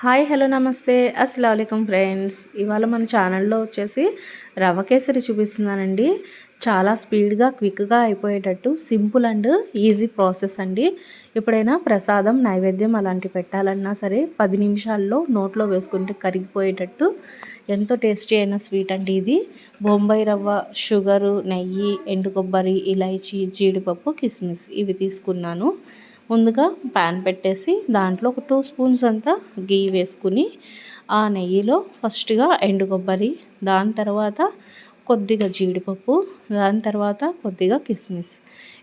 Hi hello నమస్తే. అస్సలం friends. ఇవాళ మన ఛానల్లో వచ్చేసి రవ్వ కేసరి చూపిస్తున్నానండి. చాలా స్పీడ్గా క్విక్గా అయిపోయేటట్టు సింపుల్ అండ్ ఈజీ ప్రాసెస్ అండి. ఎప్పుడైనా ప్రసాదం నైవేద్యం అలాంటి పెట్టాలన్నా సరే పది నిమిషాల్లో నోట్లో వేసుకుంటే కరిగిపోయేటట్టు ఎంతో టేస్టీ అయిన స్వీట్ అండి ఇది. బొంబాయి రవ్వ షుగరు నెయ్యి ఎండు కొబ్బరి ఇలైచి జీడిపప్పు కిస్మిస్ ఇవి తీసుకున్నాను. ముందుగా ప్యాన్ పెట్టేసి దాంట్లో ఒక టూ స్పూన్స్ అంతా గీ వేసుకుని ఆ నెయ్యిలో ఫస్ట్గా ఎండు కొబ్బరి దాని తర్వాత కొద్దిగా జీడిపప్పు దాని తర్వాత కొద్దిగా కిస్మిస్.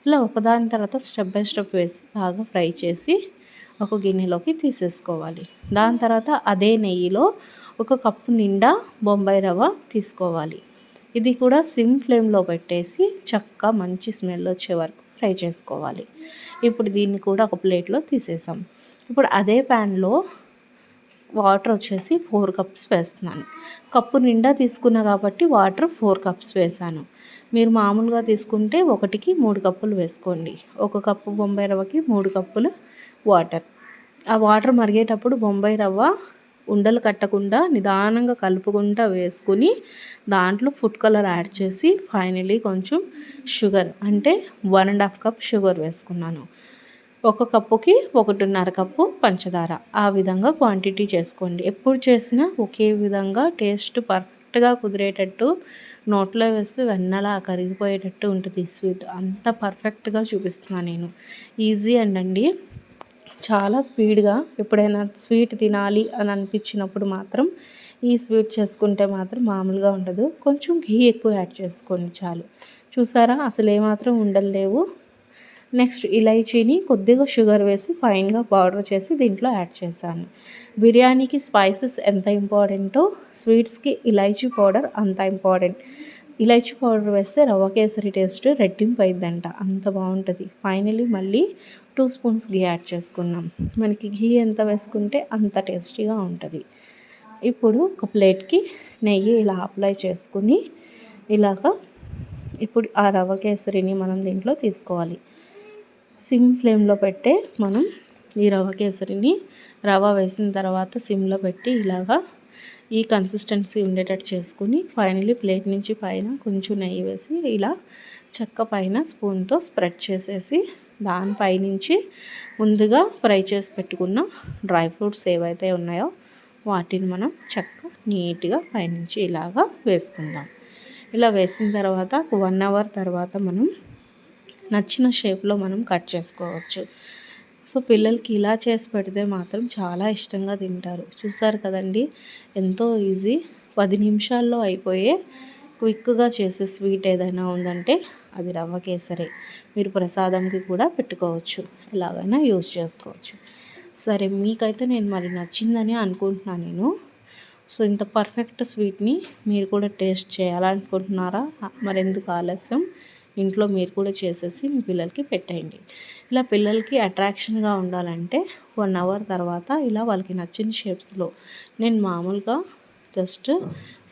ఇలా ఒకదాని తర్వాత స్టెప్ బై స్టెప్ వేసి బాగా ఫ్రై చేసి ఒక గిన్నెలోకి తీసేసుకోవాలి. దాని తర్వాత అదే నెయ్యిలో ఒక కప్పు నిండా బొంబాయి రవ్వ తీసుకోవాలి. ఇది కూడా సిమ్ ఫ్లేమ్లో పెట్టేసి చక్కగా మంచి స్మెల్ వచ్చే వరకు ఫ్రై చేసుకోవాలి. ఇప్పుడు దీన్ని కూడా ఒక ప్లేట్లో తీసేసాం. ఇప్పుడు అదే ప్యాన్లో వాటర్ వచ్చేసి ఫోర్ కప్స్ వేస్తున్నాను. కప్పు నిండా తీసుకున్నా కాబట్టి వాటర్ ఫోర్ కప్స్ వేసాను. మీరు మామూలుగా తీసుకుంటే ఒకటికి మూడు కప్పులు వేసుకోండి. ఒక కప్పు బొంబాయి రవ్వకి మూడు కప్పులు వాటర్. ఆ వాటర్ మరిగేటప్పుడు బొంబాయి రవ్వ ఉండలు కట్టకుండా నిదానంగా కలుపుకుంటా వేసుకుని దాంట్లో ఫుడ్ కలర్ యాడ్ చేసి ఫైనలీ కొంచెం షుగర్ అంటే one and half cup sugar వేసుకున్నాను. ఒక కప్పుకి ఒకటిన్నర కప్పు పంచదార. ఆ విధంగా క్వాంటిటీ చేసుకోండి. ఎప్పుడు చేసినా ఒకే విధంగా టేస్ట్ పర్ఫెక్ట్గా కుదిరేటట్టు నోట్లో వేస్తే వెన్నలా కరిగిపోయేటట్టు ఉంటుంది. స్వీట్ అంత పర్ఫెక్ట్గా చూపిస్తున్నాను నేను. ఈజీ అండి. చాలా స్పీడ్గా ఎప్పుడైనా స్వీట్ తినాలి అని అనిపించినప్పుడు మాత్రం ఈ స్వీట్ చేసుకుంటే మాత్రం మామూలుగా ఉండదు. కొంచెం ఘీ ఎక్కువ యాడ్ చేసుకోండి చాలు. చూసారా? అసలు ఏమాత్రం ఉండలేవు నెక్స్ట్ ఇలైచీని కొద్దిగా షుగర్ వేసి ఫైన్గా పౌడర్ చేసి దీంట్లో యాడ్ చేశాను. బిర్యానీకి స్పైసెస్ ఎంత ఇంపార్టెంటో స్వీట్స్కి ఇలైచీ పౌడర్ అంత ఇంపార్టెంట్. ఇలాచి పౌడర్ వేస్తే రవ్వ కేసరి టేస్ట్ రెట్టింపు అయిందంట అంత బాగుంటుంది. ఫైనలీ మళ్ళీ టూ స్పూన్స్ ఘీ యాడ్ చేసుకున్నాం. మనకి ఘీ ఎంత వేసుకుంటే అంత టేస్టీగా ఉంటుంది. ఇప్పుడు ఒక ప్లేట్కి నెయ్యి ఇలా అప్లై చేసుకుని ఇలాగా ఇప్పుడు ఆ రవ్వ కేసరిని మనం దీంట్లో తీసుకోవాలి. సిమ్ ఫ్లేమ్లో పెట్టే మనం ఈ రవ్వ కేసరిని రవ్వ వేసిన తర్వాత సిమ్లో పెట్టి ఇలాగా ఈ కన్సిస్టెన్సీ ఉండేటట్టు చేసుకుని ఫైనలీ ప్లేట్ నుంచి పైన కొంచెం నెయ్యి వేసి ఇలా చెక్క పైన స్పూన్తో స్ప్రెడ్ చేసేసి దానిపైనుంచి ముందుగా ఫ్రై చేసి పెట్టుకున్న డ్రై ఫ్రూట్స్ ఏవైతే ఉన్నాయో వాటిని మనం చెక్క నీట్గా పైనుంచి ఇలాగా వేసుకుందాం. ఇలా వేసిన తర్వాత వన్ అవర్ తర్వాత మనం నచ్చిన షేప్లో మనం కట్ చేసుకోవచ్చు. సో పిల్లలకి ఇలా చేసి పెడితే మాత్రం చాలా ఇష్టంగా తింటారు. చూసారు కదండి? ఎంతో ఈజీ. పది నిమిషాల్లో అయిపోయే క్విక్గా చేసే స్వీట్ ఏదైనా ఉందంటే అది రవ్వ కేసరే. మీరు ప్రసాదంకి కూడా పెట్టుకోవచ్చు. ఎలాగైనా యూజ్ చేసుకోవచ్చు. సరే మీకైతే నేను మరి నచ్చిందని అనుకుంటున్నాను నేను. సో ఇంత పర్ఫెక్ట్ స్వీట్ని మీరు కూడా టేస్ట్ చేయాలనుకుంటున్నారా? మరెందుకు ఆలస్యం? ఇంట్లో మీరు కూడా చేసేసి మీ పిల్లలకి పెట్టేయండి. ఇలా పిల్లలకి అట్రాక్షన్గా ఉండాలంటే వన్ అవర్ తర్వాత ఇలా వాళ్ళకి నచ్చిన షేప్స్లో నేను మామూలుగా జస్ట్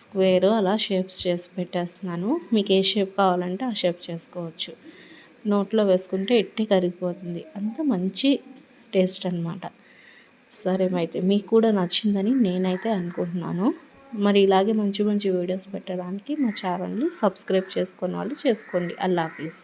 స్క్వేర్ అలా షేప్స్ చేసి పెట్టేస్తున్నాను. మీకు ఏ షేప్ కావాలంటే ఆ షేప్ చేసుకోవచ్చు. నోట్లో వేసుకుంటే ఎట్టి కరిగిపోతుంది. అంత మంచి టేస్ట్ అనమాట సరే అయితే మీకు కూడా నచ్చిందని నేనైతే అనుకుంటున్నాను. మరి ఇలాగే మంచి మంచి వీడియోస్ పెట్టడానికి మా ఛానల్ని సబ్స్క్రైబ్ చేసుకున్న వాళ్ళు చేసుకోండి. అల్లా హాఫీస్